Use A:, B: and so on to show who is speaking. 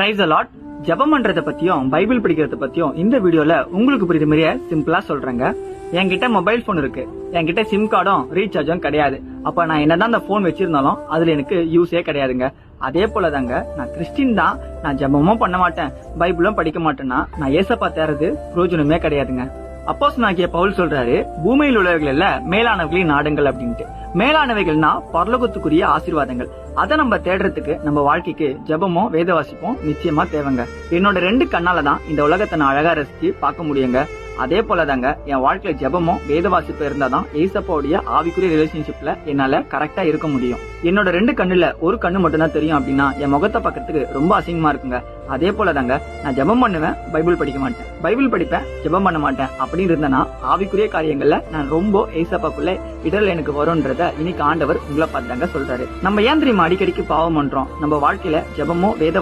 A: Price allot ஜெபம் பண்றத பத்தியும் பைபிள் படிக்கிறத பத்தியும் இந்த வீடியோல உங்களுக்கு புரியுற மாதிரியே சிம்பிளா சொல்றேங்க. என்கிட்ட மொபைல் போன் இருக்கு. என்கிட்ட சிம் கார்டும் ரீசார்ஜும் கிடையாது. அப்ப நான் என்னதான் அந்த போன் வச்சிருந்தாலும் அதுல எனக்கு யூஸே கிடையாதுங்க. அதே போலதாங்க நான் கிறிஸ்டின் தான். நான் ஜெபமும் பண்ண மாட்டேன். பைபிளும் படிக்க மாட்டேன்னா நான் ஏசப்பா தேர்றது பிரயோஜனமே கிடையாதுங்க. அப்போஸ் நாகிய பவுல் சொல்றாரு பூமியில் உள்ளவர்கள் இல்ல மேலானவர்களின் நாடுங்கள் அப்படின்ட்டு. மேலானவைகள்னா பரலோகத்துக்குரிய ஆசீர்வாதங்கள். அதை நம்ம தேடுறதுக்கு நம்ம வாழ்க்கைக்கு ஜெபமும் வேத வாசிப்பும் நிச்சயமா தேவைங்க. என்னோட ரெண்டு கண்ணால தான் இந்த உலகத்தை நான் அழகா ரசிச்சு பார்க்க முடியுங்க. அதே போலதாங்க என் வாழ்க்கையில ஜெபமும் வேத வாசிப்பு இருந்தாதான் ஏசப்பாவுடைய ஆவிக்குரிய ரிலேஷன்ஷிப்ல என்னால கரெக்டா இருக்க முடியும். என்னோட ரெண்டு கண்ணுல ஒரு கண்ணு மட்டும் தான் தெரியும் அப்படின்னா என் முகத்தை பார்க்கறதுக்கு ரொம்ப அசிங்கமா இருக்குங்க. அதே போலதாங்க நான் ஜெபம் பண்ணுவேன் பைபிள் படிக்க மாட்டேன். பைபிள் படிப்பேன் ஜெபம் பண்ண மாட்டேன். அப்படின்னு இருந்தேன்னா ஆவிக்குரிய காரியங்கள்ல நான் ரொம்ப ஏசப்பாக்குள்ள இடல் எனக்கு வரும்ன்றத இன்னைக்கு ஆண்டவர் உங்களை பார்த்தாங்க சொல்றாரு. நம்ம ஏன் தெரியுமா அடிக்கடிக்கு பாவம் பண்றோம்? நம்ம வாழ்க்கையில ஜெபமோ வேத